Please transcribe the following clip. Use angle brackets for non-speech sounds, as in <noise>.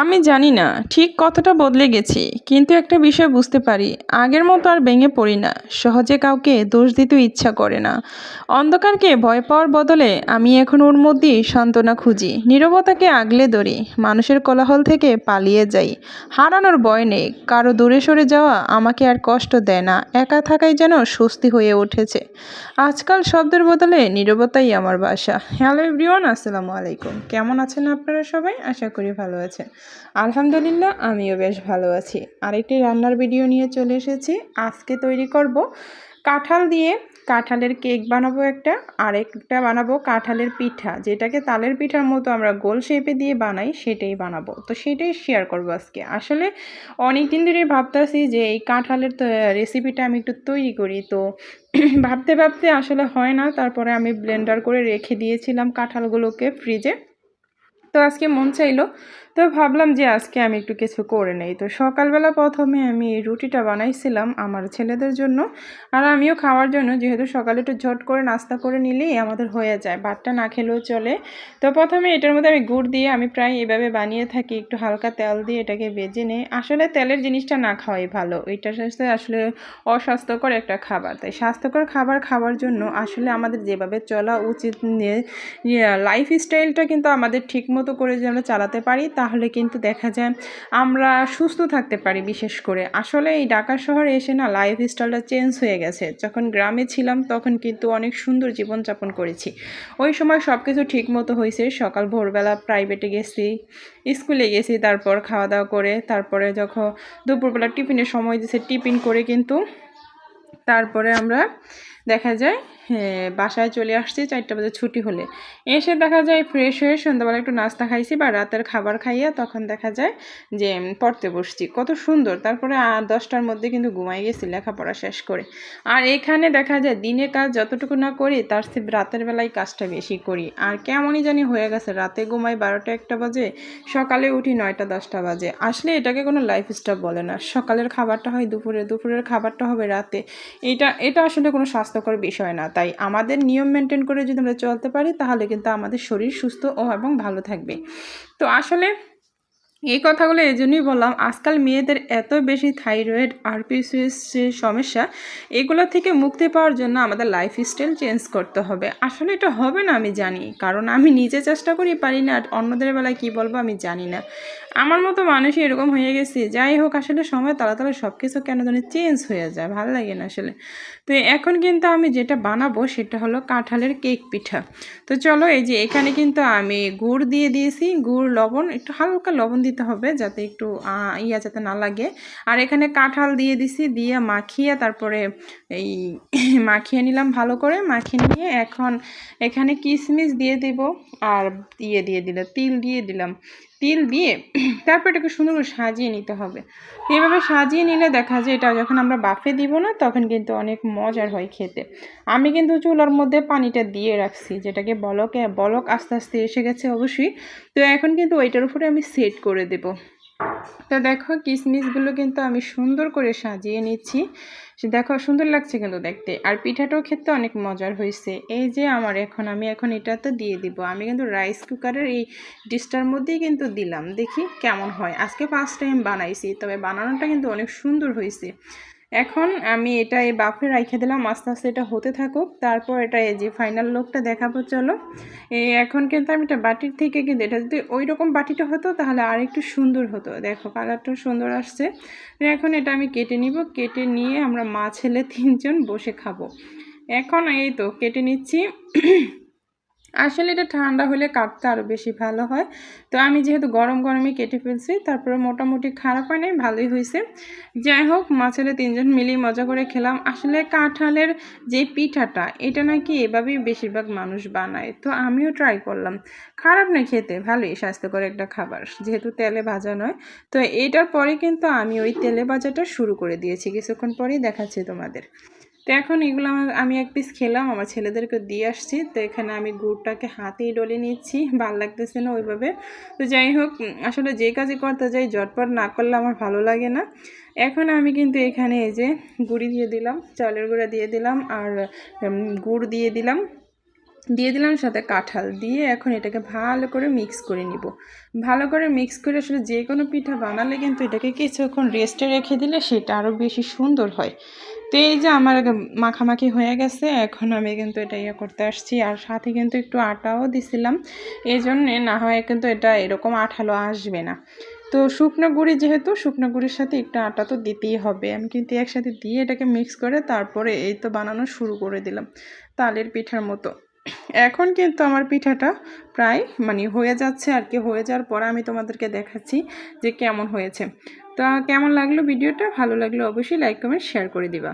আমি জানি না, ঠিক কতটা বদলে গেছি, কিন্তু একটা বিষয় বুঝতে পারি, আগের মতো আর ভেঙে পড়ি না, সহজে কাউকে দোষ দিতে ইচ্ছা করে না। অন্ধকারকে ভয় পাওয়ার বদলে আমি এখন ওর মধ্যেই সান্ত্বনা খুঁজি, নীরবতাকে আগলে ধরি, মানুষের কোলাহল থেকে পালিয়ে যাই। হারানোর ভয় নেই, কারও দূরে সরে যাওয়া আমাকে আর কষ্ট দেয় না, একা থাকাই যেন স্বস্তি হয়ে উঠেছে। আজকাল শব্দের বদলে নীরবতাই আমার বাসা। হ্যালো এভরিওয়ান আসসালামু আলাইকুম। কেমন আছেন আপনারা সবাই? আশা করি ভালো আছেন। আলহামদুলিল্লাহ, আমিও বেশ ভালো আছি। আরেকটি রান্নার ভিডিও নিয়ে চলে এসেছি। আজকে তৈরি করব কাঁঠাল দিয়ে। কাঁঠালের কেক বানাবো একটা আর একটা বানাবো কাঁঠালের পিঠা। যেটাকে তালের পিঠার মতো আমরা গোল শেপে দিয়ে বানাই, সেটাই বানাবো। তো সেটাই শেয়ার করব আজকে। আসলে অনেক দিন ধরে ভাবতেছি যে এই কাঁঠালের রেসিপিটা আমি একটু তৈরি করি। তো <clears throat> ভাবতে ভাবতে আসলে হয় না। তারপরে আমি ব্লেন্ডার করে রেখে দিয়েছিলাম কাঁঠালগুলোকে ফ্রিজে তো আজকে মন চাইলো তো ভাবলাম যে আজকে আমি একটু কিছু করে নেই। তো সকালবেলা প্রথমে আমি এই রুটিটা বানাইছিলাম আমার ছেলেদের জন্য। আর আমিও খাওয়ার জন্য যেহেতু সকালে একটু ঝট করে নাস্তা করে নিলেই আমাদের হয়ে যায়, ভাতটা না খেলেও চলে। তো প্রথমে এটার মধ্যে আমি গুড় দিয়ে আমি প্রায় এভাবে বানিয়ে থাকি, একটু হালকা তেল দিয়ে এটাকে বেজে নেই। আসলে তেলের জিনিসটা না খাওয়াই ভালো ওইটার সাথে আসলে অস্বাস্থ্যকর একটা খাবার। তাই স্বাস্থ্যকর খাবার খাওয়ার জন্য আসলে আমাদের যেভাবে চলা উচিত লাইফ স্টাইলটা কিন্তু আমাদের ঠিক মতো করে যে আমরা চালাতে পারি, তা তাহলে কিন্তু দেখা যায় আমরা সুস্থ থাকতে পারি বিশেষ করে। আসলে এই ঢাকা শহরে এসে না লাইফ স্টাইলটা চেঞ্জ হয়ে গেছে। যখন গ্রামে ছিলাম তখন কিন্তু অনেক সুন্দর জীবনযাপন করেছি। ওই সময় সব কিছু ঠিক মতো হয়েছে। সকাল ভোরবেলা প্রাইভেটে গেছি স্কুলে গেছি, তারপর খাওয়া দাওয়া করে, তারপরে যখন দুপুরবেলা টিফিনের সময় দিয়েছে টিফিন করে কিন্তু তারপরে আমরা দেখা যায় হ্যাঁ, বাসায় চলে আসছি চারটা বাজে ছুটি হলে। এসে দেখা যায় ফ্রেশ হয়ে সন্ধ্যাবেলা একটু নাস্তা খাইছি বা রাতের খাবার খাইয়া তখন দেখা যায় যে পড়তে বসছি। কত সুন্দর। তারপরে দশটার মধ্যে কিন্তু ঘুমাই গেছি লেখাপড়া শেষ করে। আর এখানে দেখা যায় দিনে কাজ যতটুকু না করি তার সে রাতের বেলায় কাজটা বেশি করি। আর কেমনই জানি হয়ে গেছে রাতে ঘুমাই বারোটা একটা বাজে সকালে উঠি নয়টা দশটা বাজে। আসলে এটাকে কোনো লাইফ স্টাইল বলে না। সকালের খাবারটা হয় দুপুরে দুপুরের খাবারটা হবে রাতে। এটা এটা আসলে কোনো স্বাস্থ্যকর বিষয় না। তাই আমাদের নিয়ম মেনটেন করে যদি আমরা চলতে পারি, তাহলে কিন্তু আমাদের শরীর সুস্থ ও এবং ভালো থাকবে। তো আসলে এই কথাগুলো এই জন্যই বললাম, আজকাল মেয়েদের এত বেশি থাইরয়েড আরপিসিএস সমস্যা, এগুলো থেকে মুক্তি পাওয়ার জন্য আমাদের লাইফ স্টাইল চেঞ্জ করতে হবে। আসলে এটা হবে না, আমি জানি, কারণ আমি নিজে চেষ্টা করি পারি না, আর অন্যদের বেলায় কী বলব আমি জানি না। আমার মতো মানুষই এরকম হয়ে গেছে, যাই হোক, আসলে সময় তাড়াতাড়ি সব কিছু কেন জানি চেঞ্জ হয়ে যায়, ভালো লাগে না আসলে। তো এখন কিন্তু আমি যেটা বানাবো সেটা হলো কাঁঠালের কেক পিঠা। তো চলো এই যে এখানে কিন্তু আমি গুড় দিয়ে দিয়েছি, গুড়, লবণ, একটু হালকা লবণ দিতে হবে যাতে একটু ইয়া যাতে না লাগে। আর এখানে কাঁঠাল দিয়ে দিছি, দিয়ে মাখিয়ে তারপরে এই <laughs> মাখিয়ে নিলাম ভালো করে। মাখিয়ে নিয়ে এখন এখানে কিশমিশ দিয়ে দেব আর ইয়ে দিয়ে দিলাম, তিল দিয়ে দিলাম। তিল দিয়ে <clears throat> তারপর এটাকে সুন্দর করে সাজিয়ে নিতে হবে। এভাবে সাজিয়ে নিলে দেখা যায় এটা যখন আমরা বাফে দিব না, তখন কিন্তু অনেক মজার হয় খেতে। আমি কিন্তু চুলার মধ্যে পানিটা দিয়ে রাখছি, যেটাকে বলকে, বলক আস্তে আস্তে এসে গেছে অবশ্যই। তো এখন কিন্তু ওইটার উপরে আমি সেট করে দেব। তো দেখো কিশমিশগুলো কিন্তু আমি সুন্দর করে সাজিয়ে নিচ্ছি। দেখো সুন্দর লাগছে কিন্তু দেখতে। আর পিঠাটাও খেতে অনেক মজার হয়েছে। এই যে আমার এখন, আমি এখন এটা তো দিয়ে দিব। আমি কিন্তু রাইস কুকারের এই ডিশটার মধ্যেই কিন্তু দিলাম। দেখি কেমন হয়। আজকে ফার্স্ট টাইম বানাইছি, তবে বানানোটা কিন্তু অনেক সুন্দর হয়েছে। এখন আমি এটা এই বাফে রাইখে দিলাম, আস্তে আস্তে এটা হতে থাকুক। তারপর এটা এই যে ফাইনাল লুকটা দেখাবো, চলো। এই এখন কিন্তু আমি এটা বাটির থেকে কিন্তু এটা যদি ওই রকম বাটিটা হতো তাহলে আর একটু সুন্দর হতো। দেখো, কালারটা সুন্দর আসছে। এখন এটা আমি কেটে নিব। কেটে নিয়ে আমরা মা ছেলে তিনজন বসে খাব। এখন এই তো, কেটে নিচ্ছি। আসলে এটা ঠান্ডা হলে কাটতে আরও বেশি ভালো হয়। তো আমি যেহেতু গরম গরমে কেটে ফেলছি, তারপরে মোটামুটি খারাপ হয় নাই ভালোই হয়েছে। যাই হোক মাছের তিনজন মিলিয়ে মজা করে খেলাম। আসলে কাঁঠালের যে পিঠাটা, এটা নাকি এভাবেই বেশিরভাগ মানুষ বানায়। তো আমিও ট্রাই করলাম। খারাপ নয় খেতে, ভালোই স্বাস্থ্যকর একটা খাবার, যেহেতু তেলে ভাজা নয়। তো এটার পরে কিন্তু আমি ওই তেলে ভাজাটা শুরু করে দিয়েছি, কিছুক্ষণ পরেই দেখাচ্ছি তোমাদের। তো এখন এগুলো আমার আমি এক পিস খেলাম, আমার ছেলেদেরকে দিয়ে আসছি। তো এখানে আমি গুড়টাকে হাতেই ডলে নিচ্ছি, ভালো লাগতেছে না ওইভাবে। তো যাই হোক আসলে যে কাজই করতে যাই জটপট না করলে আমার ভালো লাগে না। এখন আমি কিন্তু এখানে এই যে গুড়ি দিয়ে দিলাম, চালের গুঁড়া দিয়ে দিলাম আর গুড় দিয়ে দিলাম। দিয়ে দিলাম সাথে কাঁঠাল দিয়ে এখন এটাকে ভালো করে মিক্স করে নিব। ভালো করে মিক্স করে আসলে যে কোনো পিঠা বানালে কিন্তু এটাকে কিছুক্ষণ রেস্টে রেখে দিলে সেটা আরও বেশি সুন্দর হয়। তো এই যে আমার মাখামাখি হয়ে গেছে, এখন আমি কিন্তু এটা ইয়ে করতে আসছি। আর সাথে কিন্তু একটু আটাও দিছিলাম। এই জন্যে না হয় কিন্তু এটা এরকম আঠালো আসবে না। তো শুকনো গুঁড়ি যেহেতু, শুকনো গুঁড়ির সাথে একটু আটা তো দিতেই হবে। আমি কিন্তু একসাথে দিয়ে এটাকে মিক্স করে তারপরে এই তো বানানো শুরু করে দিলাম তালের পিঠার মতো। এখন কিন্তু আমার পিঠাটা প্রায় মানে হয়ে যাচ্ছে আর কি। হয়ে যাওয়ার পরে আমি তোমাদেরকে দেখাচ্ছি যে কেমন হয়েছে। তো কেমন লাগল ভিডিওটা? ভালো লাগল অবশ্যই লাইক কমেন্ট শেয়ার করে দিবা।